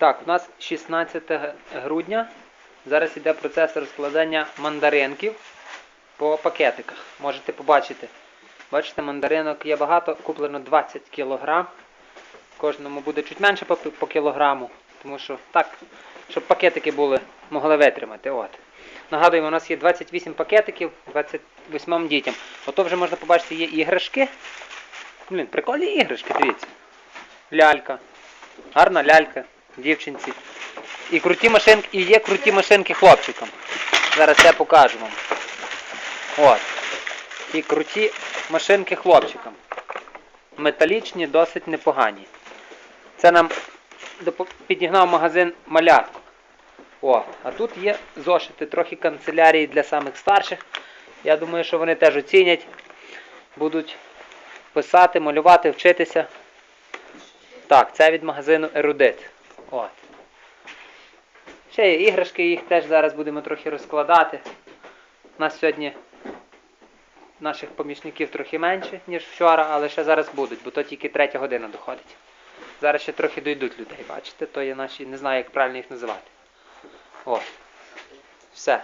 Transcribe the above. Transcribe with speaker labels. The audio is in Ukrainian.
Speaker 1: Так, у нас 16 грудня. Зараз йде процес розкладання мандаринків по пакетиках. Можете побачити. Бачите, мандаринок є багато, куплено 20 кг. Кожному буде чуть менше по, по кілограму, тому що так, щоб пакетики були, могли витримати. От. Нагадуємо, у нас є 28 пакетиків 28 дітям. Ото вже можна побачити, є іграшки. Блін, прикольні іграшки, дивіться. Лялька. Гарна лялька, дівчинці. І круті машинки, і є круті машинки хлопчикам. Зараз я покажу вам. От. І круті машинки хлопчикам. Металічні, досить непогані. Це нам підігнав магазин малятко. О, а тут є зошити, трохи канцелярії для самих старших. Я думаю, що вони теж оцінять. Будуть писати, малювати, вчитися. Так, це від магазину Ерудит. От. Ще є іграшки, їх теж зараз будемо трохи розкладати. У нас сьогодні наших помічників трохи менше, ніж вчора, але ще зараз будуть, бо то тільки третя година доходить. Зараз ще трохи дойдуть людей, бачите? То є наші, не знаю, як правильно їх називати. О. Все.